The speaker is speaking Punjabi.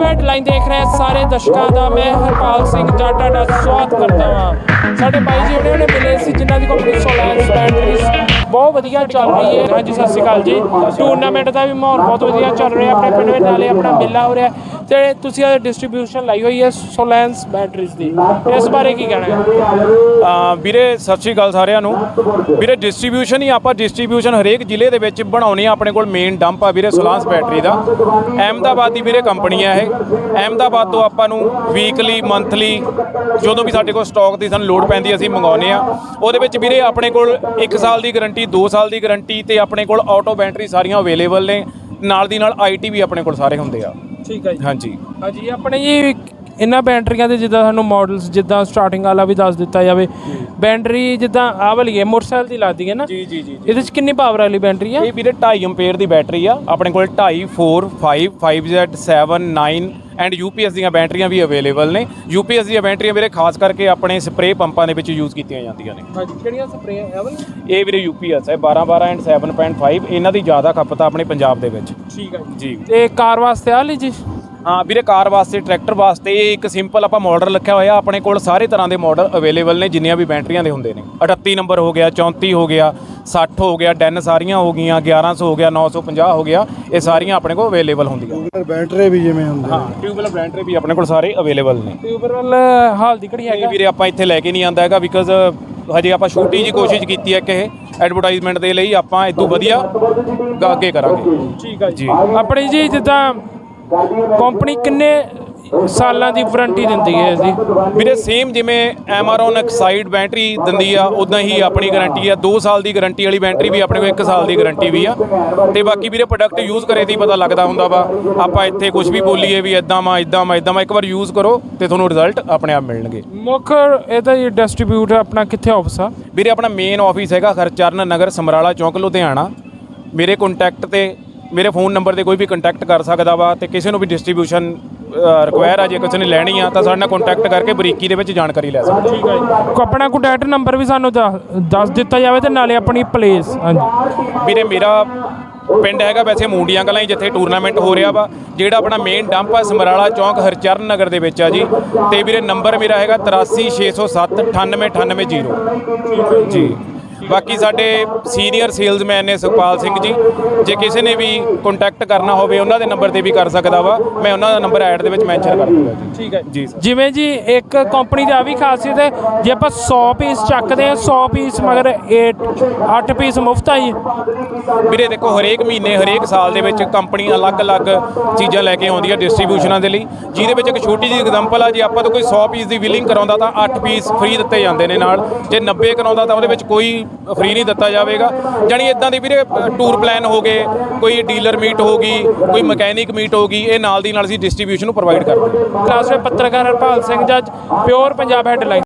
ਹੈਡਲਾਈਨ ਦੇਖ ਰਹੇ, ਸਾਰੇ ਦਰਸ਼ਕਾਂ ਦਾ ਮੈਂ ਹਰਪਾਲ ਸਿੰਘ ਜਾਟਾ ਦਾ ਸਵਾਗਤ ਕਰਦਾ ਹਾਂ। ਸਾਡੇ ਬਾਈ ਜੀ ਉਹਨੇ ਉਹਨੇ ਮਿਲੇ ਸੀ, ਜਿਨ੍ਹਾਂ ਦੀ ਕੰਪਨੀ ਸੋਲੈਂਸ ਬੈਟਰੀਜ਼ ਬਹੁਤ ਵਧੀਆ ਚੱਲ ਰਹੀ ਹੈ। ਹਾਂਜੀ, ਸਤਿ ਸ਼੍ਰੀ ਅਕਾਲ ਜੀ। ਟੂਰਨਾਮੈਂਟ ਦਾ ਵੀ ਮਾਹੌਲ ਬਹੁਤ ਵਧੀਆ ਚੱਲ ਰਿਹਾ। ਆਪਣੇ ਪਿੰਡ ਵਿੱਚ ਨਾਲੇ ਆਪਣਾ ਮੇਲਾ ਹੋ ਰਿਹਾ। ਤੇ ਤੁਸੀਂ ਇਹ ਡਿਸਟ੍ਰੀਬਿਊਸ਼ਨ ਲਾਈ ਹੋਈ ਹੈ ਸੋਲੈਂਸ ਬੈਟਰੀਜ਼ ਦੀ, ਇਸ ਬਾਰੇ ਕੀ ਕਹਿਣਾ ਹੈ? ਵੀਰੇ, ਸਤਿ ਸ਼੍ਰੀ ਅਕਾਲ ਸਾਰਿਆਂ ਨੂੰ। ਵੀਰੇ ਡਿਸਟ੍ਰੀਬਿਊਸ਼ਨ ਹੀ ਆਪਾਂ ਡਿਸਟ੍ਰੀਬਿਊਸ਼ਨ ਹਰੇਕ ਜ਼ਿਲ੍ਹੇ ਦੇ ਵਿੱਚ ਬਣਾਉਣੀ ਆ, ਆਪਣੇ ਕੋਲ ਮੇਨ ਡੰਪ ਆ ਵੀਰੇ ਸੋਲਾਂਸ ਬੈਟਰੀ ਦਾ। ਅਹਿਮਦਾਬਾਦ ਦੀ ਵੀਰੇ ਕੰਪਨੀ ਆ ਇਹ। ਅਹਿਮਦਾਬਾਦ ਤੋਂ ਆਪਾਂ ਨੂੰ ਵੀਕਲੀ ਮੰਥਲੀ ਜਦੋਂ ਵੀ ਸਾਡੇ ਕੋਲ ਸਟਾਕ ਦੀ ਸਾਨੂੰ ਲੋਡ ਪੈਂਦੀ, ਅਸੀਂ ਮੰਗਾਉਨੇ ਆ। ਉਹਦੇ ਵਿੱਚ ਵੀਰੇ, ਆਪਣੇ ਕੋਲ 1 ਸਾਲ ਦੀ ਗਾਰੰਟੀ 2 ਸਾਲ ਦੀ ਗਾਰੰਟੀ ਤੇ ਆਪਣੇ ਕੋਲ ਆਟੋ ਬੈਟਰੀ ਸਾਰੀਆਂ ਅਵੇਲੇਬਲ ਨੇ। ਨਾਲ ਦੀ ਨਾਲ ਆਈਟੀ ਵੀ ਆਪਣੇ ਕੋਲ ਸਾਰੇ ਹੁੰਦੇ ਆ। ਠੀਕ ਹੈ ਜੀ। ਹਾਂਜੀ। ਹਾਂਜੀ ਆਪਣੇ ਜੀ ਇਹਨਾਂ ਬੈਟਰੀਆਂ ਦੇ ਜਿੱਦਾਂ ਸਾਨੂੰ ਮਾਡਲਸ ਜਿੱਦਾਂ ਸਟਾਰਟਿੰਗ ਵਾਲਾ ਵੀ ਦੱਸ ਦਿੱਤਾ ਜਾਵੇ। ਬੈਟਰੀ ਜਿੱਦਾਂ ਆਹ ਵਾਲੀ ਹੈ ਮੋਟਰਸਾਈਕਲ ਦੀ ਲੱਗਦੀ ਹੈ ਨਾ? ਜੀ ਜੀ ਜੀ ਇਹਦੇ ਚ ਕਿੰਨੀ ਪਾਵਰ ਵਾਲੀ ਬੈਟਰੀ ਹੈ ਇਹ ਵੀਰੇ 2.5 ਐਂਪੀਅਰ ਦੀ ਬੈਟਰੀ ਆ। ਆਪਣੇ ਕੋਲ 2.5 4 5 5Z 7 9 ਐਂਡ UPS ਦੀਆਂ ਬੈਟਰੀਆਂ ਵੀ ਅਵੇਲੇਬਲ ਨੇ। UPS ਦੀਆਂ ਬੈਟਰੀਆਂ ਵੀਰੇ ਖਾਸ ਕਰਕੇ ਆਪਣੇ ਸਪਰੇਅ ਪੰਪਾਂ ਦੇ ਵਿੱਚ ਯੂਜ਼ ਕੀਤੀਆਂ ਜਾਂਦੀਆਂ ਨੇ। ਹਾਂਜੀ ਕਿਹੜੀਆਂ ਸਪਰੇਅ ਹੈ ਵਾਲੀ? ਇਹ ਵੀਰੇ UPS ਹੈ 12 12 ਐਂਡ 7.5 ਇਹਨਾਂ ਦੀ ਜ਼ਿਆਦਾ ਖਪਤ ਆ ਆਪਣੇ ਪੰਜਾਬ ਦੇ ਵਿੱਚ। ਠੀਕ ਹੈ ਜੀ। ਤੇ ਕਾਰ ਵਾਸਤੇ ਆ ਲਈ ਜੀ? ਹਾਂ ਵੀਰੇ ਕਾਰ ਵਾਸਤੇ ਟਰੈਕਟਰ ਵਾਸਤੇ ਇਹ ਇੱਕ ਸਿੰਪਲ ਆਪਾਂ ਮਾਡਲ ਰੱਖਿਆ ਹੋਇਆ। ਆਪਣੇ ਕੋਲ ਸਾਰੇ ਤਰ੍ਹਾਂ ਦੇ ਮਾਡਲ ਅਵੇਲੇਬਲ ਨੇ ਜਿੰਨੀਆਂ ਵੀ ਬੈਟਰੀਆਂ ਦੇ ਹੁੰਦੇ ਨੇ। 38 ਨੰਬਰ ਹੋ ਗਿਆ 34 ਹੋ ਗਿਆ 60 ਹੋ ਗਿਆ 10 ਸਾਰੀਆਂ ਹੋ ਗਈਆਂ 1100 ਹੋ ਗਿਆ 950 ਹੋ ਗਿਆ ਇਹ ਸਾਰੀਆਂ ਆਪਣੇ ਕੋਲ ਅਵੇਲੇਬਲ ਹੁੰਦੀਆਂ। ਫਿਰ ਬੈਟਰੀ ਵੀ ਜਿਵੇਂ ਹੁੰਦੇ ਹਾਂ ਟਿਊਬਲ ਬੈਟਰੀ ਵੀ ਆਪਣੇ ਕੋਲ ਸਾਰੇ ਅਵੇਲੇਬਲ ਨੇ। ਟਿਊਬਰ ਵੱਲ ਹਾਲ ਦੀ ਘੜੀ ਹੈਗਾ। ਵੀਰੇ ਆਪਾਂ ਇੱਥੇ ਲੈ ਕੇ ਨਹੀਂ ਆਂਦਾ ਹੈਗਾ ਬਿਕਾਜ਼ ਹਜੇ ਆਪਾਂ ਛੋਟੀ ਜੀ ਕੋਸ਼ਿਸ਼ ਕੀਤੀ ਹੈ ਕਿ ਇਹ ਐਡਵਰਟਾਈਜ਼ਮੈਂਟ ਦੇ ਲਈ ਆਪਾਂ ਇਦੋਂ ਵਧੀਆ ਗਾ- ਅੱਗੇ ਕਰਾਂਗੇ। ਠੀਕ ਹੈ ਜੀ। ਆਪਣੀ ਜੀ ਜਿੱਦਾਂ ਕੰਪਨੀ ਕਿੰਨੇ ਸਾਲਾਂ ਦੀ ਵਾਰੰਟੀ ਦਿੰਦੀ ਹੈ ਇਹਦੀ ਵੀਰੇ ਸੇਮ ਜਿਵੇਂ ਐਮਆਰਓਨ ਐਕਸਾਈਡ ਬੈਟਰੀ ਦਿੰਦੀ ਆ ਉਦਾਂ ਹੀ ਆਪਣੀ ਗਾਰੰਟੀ ਆ। 2 ਸਾਲ ਦੀ ਗਾਰੰਟੀ ਵਾਲੀ ਬੈਟਰੀ ਵੀ ਆਪਣੇ ਕੋਲ 1 ਸਾਲ ਦੀ ਗਾਰੰਟੀ ਵੀ ਆ। ਤੇ ਬਾਕੀ ਵੀਰੇ ਪ੍ਰੋਡਕਟ ਯੂਜ਼ ਕਰੇ ਦੀ ਪਤਾ ਲੱਗਦਾ ਹੁੰਦਾ ਵਾ। ਆਪਾਂ ਇੱਥੇ ਕੁਝ ਵੀ ਬੋਲੀਏ ਵੀ ਇਦਾਂ ਮਾ ਇਦਾਂ ਮਾ ਇਦਾਂ ਮਾ ਇੱਕ ਵਾਰ ਯੂਜ਼ ਕਰੋ ਤੇ ਤੁਹਾਨੂੰ ਰਿਜ਼ਲਟ ਆਪਣੇ ਆਪ ਮਿਲਣਗੇ। ਮੁੱਖ ਇਹਦਾ ਜੀ ਡਿਸਟ੍ਰੀਬਿਊਟਰ ਆਪਣਾ ਕਿੱਥੇ ਆਫਿਸ ਆ? ਵੀਰੇ ਆਪਣਾ ਮੇਨ ਆਫਿਸ ਹੈਗਾ ਹਰਚਰਨ ਨਗਰ ਸਮਰਾਲਾ ਚੌਂਕ ਲੁਧਿਆਣਾ। ਮੇਰੇ ਕੰਟੈਕਟ ਤੇ ਮੇਰੇ ਫੋਨ ਨੰਬਰ ਤੇ ਕੋਈ ਵੀ ਕੰਟੈਕਟ ਕਰ ਸਕਦਾ ਵਾ ਤੇ ਕਿਸੇ ਨੂੰ ਵੀ ਡਿਸਟ੍ਰੀਬਿਊਸ਼ਨ ਰਿਕੁਆਇਰ ਆ ਜੇ ਕਿਸੇ ਨੇ ਲੈਣੀ ਆ ਤਾਂ ਸਾਡੇ ਨਾਲ ਕੰਟੈਕਟ ਕਰਕੇ ਬਰੀਕੀ ਦੇ ਵਿੱਚ ਜਾਣਕਾਰੀ ਲੈ ਸਕਦਾ ਠੀਕ ਹੈ ਜੀ। ਆਪਣਾ ਕੰਟੈਕਟ ਨੰਬਰ ਵੀ ਸਾਨੂੰ ਦੱਸ- ਦਿੱਤਾ ਜਾਵੇ ਤੇ ਨਾਲੇ ਆਪਣੀ ਪਲੇਸ ਹਾਂਜੀ। ਵੀਰੇ ਮੇਰਾ ਪਿੰਡ ਹੈਗਾ ਵੈਸੇ ਮੂੰਡੀਆਂ ਕਲਾਂ ਜਿੱਥੇ ਟੂਰਨਾਮੈਂਟ ਹੋ ਰਿਹਾ ਵਾ ਜਿਹੜਾ ਆਪਣਾ ਮੇਨ ਡੰਪ ਆ ਸਮਰਾਲਾ ਚੌਂਕ ਹਰਚਰਨ ਨਗਰ ਦੇ ਵਿੱਚ ਆ ਜੀ। ਤੇ ਵੀਰੇ ਨੰਬਰ ਮੇਰਾ ਹੈਗਾ 83607 98980 ਜੀ। ਬਾਕੀ ਸਾਡੇ ਸੀਨੀਅਰ ਸੇਲਜ਼ਮੈਨ ਨੇ ਸੁਖਪਾਲ ਸਿੰਘ ਜੀ ਜੇ ਕਿਸੇ ਨੇ ਵੀ ਕੰਟੈਕਟ ਕਰਨਾ ਹੋਵੇ ਉਹਨਾਂ ਦੇ ਨੰਬਰ ਤੇ ਵੀ ਕਰ ਸਕਦਾ ਵਾ। ਮੈਂ ਉਹਨਾਂ ਦਾ ਨੰਬਰ ਐਡ ਦੇ ਵਿੱਚ ਮੈਂਸ਼ਨ ਕਰ ਦੂੰਗਾ ਜੀ। ਠੀਕ ਹੈ ਜੀ। ਜਿਵੇਂ ਜੀ ਇੱਕ ਕੰਪਨੀ ਦੀ ਆ ਵੀ ਖਾਸੀਅਤ ਹੈ ਜੇ ਆਪਾਂ 100 ਪੀਸ ਚੱਕਦੇ ਆ 100 ਪੀਸ ਮਗਰ 8 8 ਪੀਸ ਮੁਫਤ ਆ ਜੀ। ਵੀਰੇ ਦੇਖੋ ਹਰੇਕ ਮਹੀਨੇ ਹਰੇਕ ਸਾਲ ਦੇ ਵਿੱਚ ਕੰਪਨੀ ਅਲੱਗ-ਅਲੱਗ ਚੀਜ਼ਾਂ ਲੈ ਕੇ ਆਉਂਦੀ ਹੈ ਡਿਸਟ੍ਰੀਬਿਊਸ਼ਨਾਂ ਦੇ ਲਈ। ਜਿਹਦੇ ਵਿੱਚ ਇੱਕ ਛੋਟੀ ਜਿਹੀ ਐਗਜ਼ਾਮਪਲ ਆ ਜੇ ਆਪਾਂ ਤੋਂ ਕੋਈ 100 ਪੀਸ ਦੀ ਬਿਲਿੰਗ ਕਰਾਉਂਦਾ ਤਾਂ 8 ਪੀਸ ਫ੍ਰੀ ਦਿੱਤੇ ਜਾਂਦੇ ਨੇ ਨਾਲ। ਜੇ 90 ਕਰਾਉਂਦਾ ਤਾਂ ਉਹਦੇ ਵਿੱਚ ਕੋਈ ਫ੍ਰੀ ਨਹੀਂ ਦਿੱਤਾ ਜਾਵੇਗਾ। ਜਾਣੀ ਇਦਾਂ ਦੀ ਵੀਰੇ ਟੂਰ ਪਲਾਨ ਹੋ ਗਏ, ਕੋਈ ਡੀਲਰ ਮੀਟ ਹੋ ਗਈ, ਕੋਈ ਮਕੈਨਿਕ ਮੀਟ ਹੋ ਗਈ, ਇਹ ਨਾਲ ਦੀ ਨਾਲ ਅਸੀਂ ਡਿਸਟ੍ਰੀਬਿਊਸ਼ਨ ਨੂੰ ਪ੍ਰੋਵਾਈਡ ਕਰਦੇ ਹਾਂ। ਕਲਾਸ ਵਿੱਚ ਪੱਤਰਕਾਰ ਹਰਪਾਲ ਸਿੰਘ ਜੱਜ ਪਿਓਰ ਪੰਜਾਬ ਹੈਡਲਾਈਨ